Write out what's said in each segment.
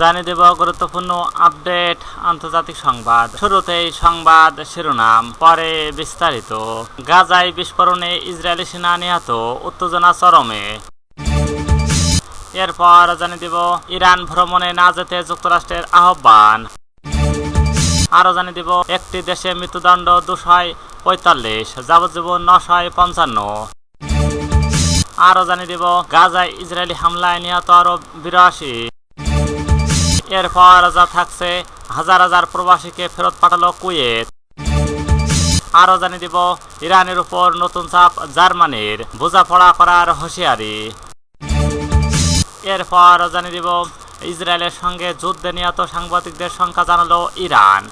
জানিয়ে দেব গুরুত্বপূর্ণ আপডেট আন্তর্জাতিক সংবাদ। শুরুতেই সংবাদ শিরোনাম, পরে বিস্তারিত। গাজায় বিস্ফোরণে ইসরায়েলি সেনা নিহত, উত্তেজনা চরমে। এরপর জানিয়ে দেব ইরান ভ্রমণে না যেতে যুক্তরাষ্ট্রের আহ্বান। আরও জানিয়ে দিব একটি দেশে মৃত্যুদণ্ড দুশয় পঁয়তাল্লিশ, যাবজ্জীবন নশয় পঞ্চান্ন। আরও জানিয়ে দিব গাজায় ইসরায়েলি হামলায় নিহত আরও বিরাশি। এরপর যা থাকছে, হাজার হাজার প্রবাসীকে ফেরত পাঠালো কুয়েত। আরও জানিয়ে দিব, ইরানের উপর নতুন চাপ জার্মানির। বোঝাপড়া করার হুঁশিয়ারি। এরপর জানিয়ে দিব, ইসরায়েলের সঙ্গে যুদ্ধে নিহত সাংবাদিকদের সংখ্যা জানালো ইরান।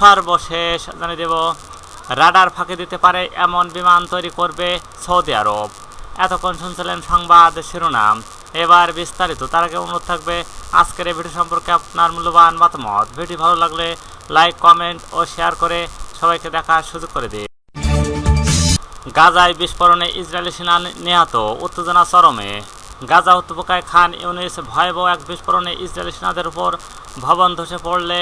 সর্বশেষ জানিয়ে দেব, রাডার ফাঁকি দিতে পারে এমন বিমান তৈরি করবে সৌদি আরব। এতক্ষণ শুনছিলেন সংবাদ শিরোনাম। এবার বিস্তারিত, তার আগে অনুরোধ থাকবে, আজকের এই ভিডিও সম্পর্কে আপনার মূল্যবান মতামত। ভিডিও ভালো লাগলে লাইক কমেন্ট ও শেয়ার করে সবাইকে দেখার সুযোগ করে দিন। গাজায় বিস্ফোরণে ইসরায়েলি সেনা নিহত, উত্তেজনা চরমে। গাজা উপত্যকায় খান ইউনিস ভয়াবহ এক বিস্ফোরণে ইসরায়েলি সেনাদের উপর ভবন ধসে পড়লে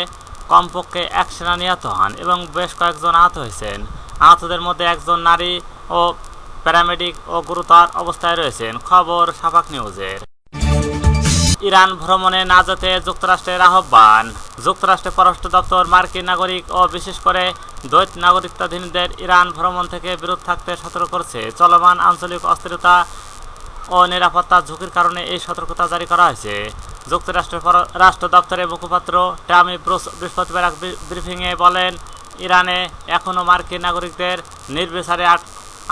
কমপক্ষে এক সেনা নিহত হন এবং বেশ কয়েকজন আহত হয়েছেন। আহতদের মধ্যে একজন নারী ও প্যারামেডিক ও গুরুতর অবস্থায় রয়েছেন খবর সাফাক নিউজের। ইরান ভ্রমণে না যেতে যুক্তরাষ্ট্রের আহ্বান। যুক্তরাষ্ট্রের পররাষ্ট্র দপ্তর মার্কিন নাগরিক ও বিশেষ করে দ্বৈত নাগরিকতাধীনদের ইরান ভ্রমণ থেকে বিরত থাকতে সতর্ক করছে। চলমান আঞ্চলিক অস্থিরতা ও নিরাপত্তা ঝুঁকির কারণে এই সতর্কতা জারি করা হয়েছে। যুক্তরাষ্ট্রের পর- রাষ্ট্র দপ্তরের মুখপাত্র টামি ব্রুস বৃহস্পতিবার এক ব্রিফিংয়ে বলেন, ইরানে এখনও মার্কিন নাগরিকদের নির্বিচারে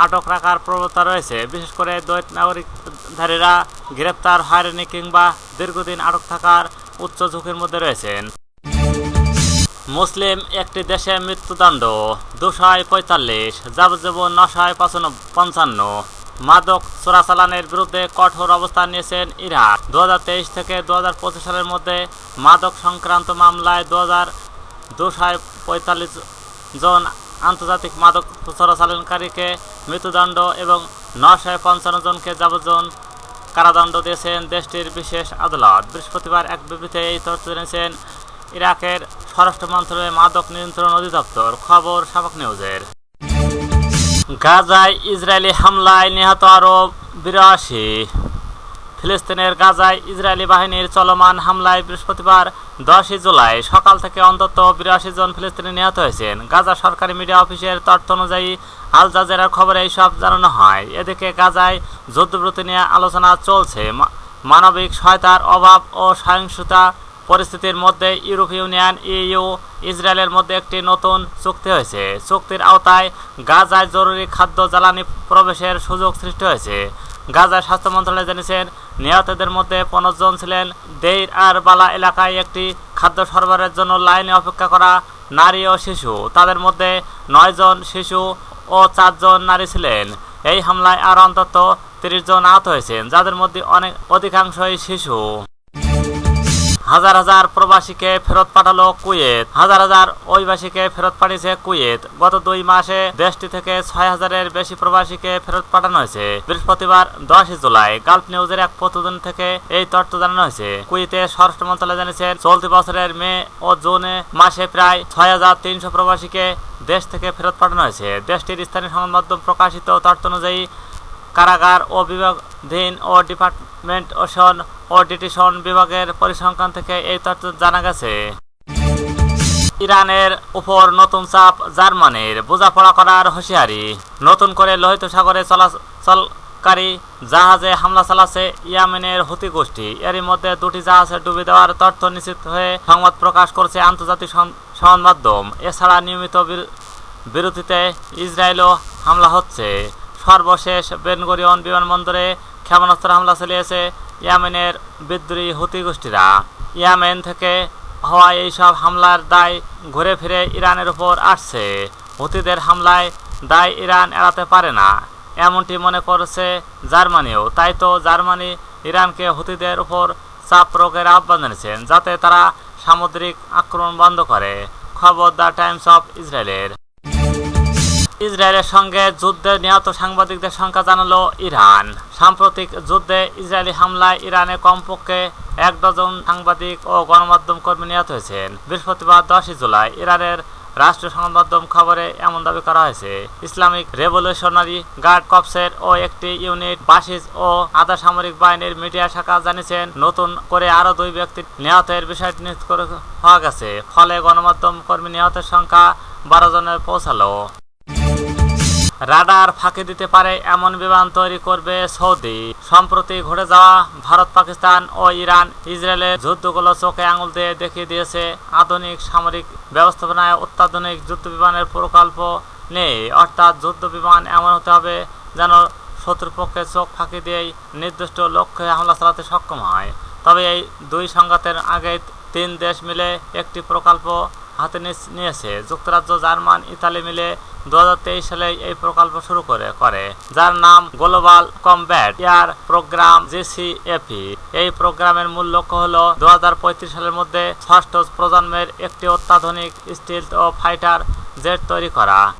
আটক রাখার প্রবণতা রয়েছে। বিশেষ করে দ্বৈত নাগরিকধারীরা গ্রেপ্তার, হয়রানি কিংবা দীর্ঘদিন আটক থাকার উচ্চ ঝুঁকির মধ্যে রয়েছেন। মুসলিম একটি দেশে মৃত্যুদণ্ড, দুশয় পঁয়তাল্লিশ, যাবজ্জীবন নশয় পঞ্চান্ন। মাদক চোরাচালানের বিরুদ্ধে কঠোর অবস্থান নিয়েছেন ইরাক দু হাজার তেইশ থেকে দু হাজার পঁচিশ সালের মধ্যে মাদক সংক্রান্ত মামলায় দু হাজার জন আন্তর্জাতিক মাদক চোরাচালানকারীকে মৃত্যুদণ্ড এবং নশয় পঞ্চান্ন জনকে যাবজ্জীবন কারাদণ্ড দিয়েছেন দেশটির বিশেষ আদালত। বৃহস্পতিবার এক বিবৃতিতে এই তথ্য জানিয়েছেন, ইরাকের স্বরাষ্ট্র মন্ত্রণালয়ের মাদক নিয়ন্ত্রণ অধিদপ্তর, খবর সাবাক নিউজের। গাজায় ইসরায়েলি হামলায় নিহত আরব বিরাশি ফিলিস্তিনের গাজায় ইসরায়েলি বাহিনীর চলমান হামলায় বৃহস্পতিবার দশই জুলাই সকাল থেকে অন্তত বিরাশি জন ফিলিস্তিনি নিহত হয়েছেন। গাজা সরকারি মিডিয়া অফিসের তথ্য অনুযায়ী, আল জাজেরার খবরে এইসব জানানো হয়। এদিকে গাজায় যুদ্ধবিরতি নিয়ে আলোচনা চলছে। মানবিক সহায়তার অভাব ও সহিংসতা পরিস্থিতির মধ্যে ইউরোপীয় ইউনিয়ন, ইইউ, ইসরায়েলের মধ্যে একটি নতুন চুক্তি হয়েছে। চুক্তির আওতায় গাজায় জরুরি খাদ্য জ্বালানি প্রবেশের সুযোগ সৃষ্টি হয়েছে। গাজার স্বাস্থ্য মন্ত্রণালয় জানিয়েছেন নিহতদের মধ্যে পনেরো জন ছিলেন। দেইর আর বালা এলাকায় একটি খাদ্য সরবরাহের জন্য লাইনে অপেক্ষা করা নারী ও শিশু। তাদের মধ্যে নয় জন শিশু ও চারজন নারী ছিলেন। এই হামলায় আর অন্তত তিরিশ জন আহত হয়েছেন, যাদের মধ্যে অনেক অধিকাংশই শিশু। হাজার হাজার প্রবাসীকে ফেরত পাঠালো কুয়েত। হাজার হাজার অভিবাসীকে ফেরত পাঠিয়েছে কুয়েত। গত দুই মাসে দেশটি থেকে ছয় হাজারের বেশি প্রবাসীকে ফেরত পাঠানো হয়েছে। বৃহস্পতিবার দশই জুলাই গালফ নিউজের এক প্রতিবেদন থেকে এই তথ্য জানানো হয়েছে। কুয়েতে স্বরাষ্ট্র মন্ত্রণালয় জানিয়েছেন চলতি বছরের মে ও জুনে মাসে প্রায় ছয় হাজার তিনশো প্রবাসীকে দেশ থেকে ফেরত পাঠানো হয়েছে। দেশটির স্থানীয় সংবাদ মাধ্যম প্রকাশিত তথ্য অনুযায়ী কারাগার ও বিভাগধীন ও ডিপার্টমেন্টেশন ও ডিটিশন বিভাগের পরিসংখ্যান থেকে এই তথ্য জানা গেছে। ইরানের উপর নতুন চাপ জার্মানির। বোঝাপড়া করার হুঁশিয়ারি। নতুন করে লোহিত সাগরে চলাচলকারী জাহাজে হামলা চালাচ্ছে ইয়ামেনের হুতি গোষ্ঠী। এরই মধ্যে দুটি জাহাজে ডুবে দেওয়ার তথ্য নিশ্চিত হয়ে সংবাদ প্রকাশ করছে আন্তর্জাতিক সংবাদ মাধ্যম এছাড়া নিয়মিত বির- বিরতিতে ইসরায়েলও হামলা হচ্ছে। সর্বশেষ বেনগরিয়ন বিমানবন্দরে ক্ষেপণাস্ত্র হামলা চালিয়েছে ইয়ামেনের বিদ্রোহী হুতি গোষ্ঠীরা। ইয়ামেন থেকে হওয়া এইসব হামলার দায় ঘুরে ফিরে ইরানের উপর আসছে। হুতিদের হামলায় দায় ইরান এড়াতে পারে না। এমনটি মনে করছে জার্মানিও। তাই তো জার্মানি ইরানকে হুতিদের উপর চাপ প্রয়োগের আহ্বান জানিয়েছেন যাতে তারা সামুদ্রিক আক্রমণ বন্ধ করে। খবর দ্য টাইমস অফ ইসরায়েলের ইসরায়েলের সঙ্গে যুদ্ধে নিহত সাংবাদিকদের সংখ্যা জানালো ইরান। সাম্প্রতিক যুদ্ধে ইসরায়েলি হামলায় ইরানে কমপক্ষে এক ডজন সাংবাদিক ও গণমাধ্যম কর্মী নিহত হয়েছেন। বৃহস্পতিবার দশই জুলাই ইরানের রাষ্ট্রীয় সংবাদ মাধ্যম খবরে এমন দাবি করা হয়েছে, ইসলামিক রেভলিউশনারি গার্ড কপসের ও একটি ইউনিট বাসিজ ও আধা সামরিক বাহিনীর মিডিয়া শাখা জানিয়েছেন, নতুন করে আরও দুই ব্যক্তি নিহতের বিষয়টি নিশ্চিত হওয়া গেছে। ফলে গণমাধ্যম কর্মী নিহতের সংখ্যা বারো জনে পৌঁছালো। রাডার ফাঁকি দিতে পারে এমন বিমান তৈরি করবে সৌদি। সম্প্রতি ঘটে যাওয়া ভারত, পাকিস্তান ও ইরান ইসরায়েলের যুদ্ধগুলো চোখে আঙুল দিয়ে দেখিয়ে দিয়েছে আধুনিক সামরিক ব্যবস্থাপনায় অত্যাধুনিক যুদ্ধ বিমানের প্রকল্প নেই। অর্থাৎ যুদ্ধ বিমান এমন হতে হবে যেন শত্রুপক্ষের চোখ ফাঁকি দিয়েই নির্দিষ্ট লক্ষ্যে হামলা চালাতে সক্ষম হয়। তবে এই দুই সংঘাতের আগে তিন দেশ মিলে একটি প্রকল্প হাতে নিয়েছে। যুক্তরাজ্য, জার্মান, ইতালি মিলে দু সালে এই প্রকল্প শুরু করে করে, যার নাম Global Combat Air Programme GCAP. এই প্রোগ্রামের মূল লক্ষ্য হল দু হাজার পঁয়ত্রিশ সালের মধ্যে ষষ্ঠ প্রজন্মের একটি অত্যাধুনিক স্টিল ও ফাইটার জেট তৈরি করা।